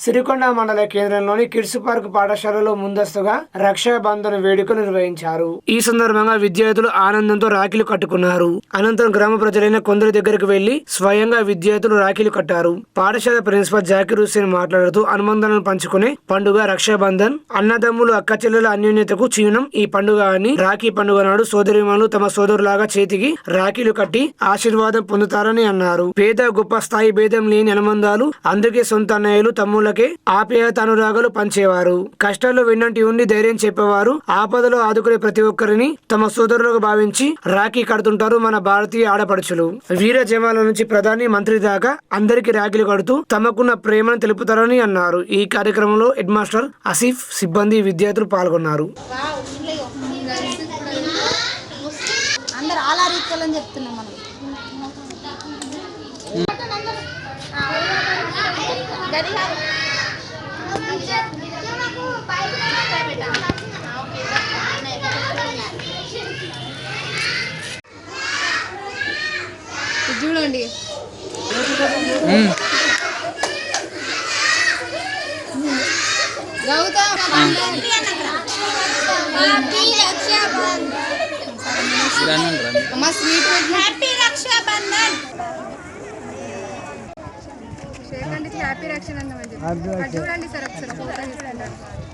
సిరికొండ మండల కేంద్రంలోని kids park పాఠశాలలో ముందస్తుగా రక్షాబంధన వేడుకలు నిర్వహించారు. ఈ సందర్భంగా విద్యార్థులు ఆనందంతో రాఖీలు కట్టుకున్నారు. అనంతరం గ్రామ ప్రజలైన కొందరి దగ్గరకు వెళ్ళి స్వయంగా విద్యార్థులు రాఖీలు కట్టారు. పాఠశాల ప్రిన్సిపల్ జాకిర్ హుసేన్ మాట్లాడుతూ అనుబంధాలను పంచుకునే పండుగ రక్షాబంధన్ అన్నదమ్ములు అక్క చెల్లెల అన్యోన్యతకు చిహ్నం ఈ పండుగ అని రాఖీ పండుగ నాడు సోదరిమానులు తమ సోదరులాగా చేతికి రాఖీలు కట్టి ఆశీర్వాదం పొందుతారని అన్నారు. పేద గొప్ప స్థాయి భేదం లేని అనుబంధాలు అందుకే సొంత అన్నయ్యలు తమ్ముళ్ళకే ఆప్యాయత అనురాగాలు పంచేవారు. కష్టాల్లో వెన్నంటి ఉండి ధైర్యం చెప్పేవారు. ఆపదలో ఆదుకునే ప్రతి ఒక్కరిని తమ సోదరులుగా భావించి రాఖీ కడుతుంటారు మన భారతీయ ఆడపడుచులు. వీర జవాన్ల నుంచి ప్రధాని మంత్రి దాకా అందరికీ రాఖీలు కడుతూ తమకున్న ప్రేమను తెలుపుతారని అన్నారు. ఈ కార్యక్రమంలో హెడ్ మాస్టర్ ఆసిఫ్ సిబ్బంది విద్యార్థులు పాల్గొన్నారు. ఆలా చెప్తున్నాం మనం. చూడండి గౌతమ్ అమ్మ స్వీట్ హ్యాపీ రక్షాబంధన్ హ్యాపీ రక్షణ చూడండి సార్ ఒకసారి ఫోటో తీసుకుంటాను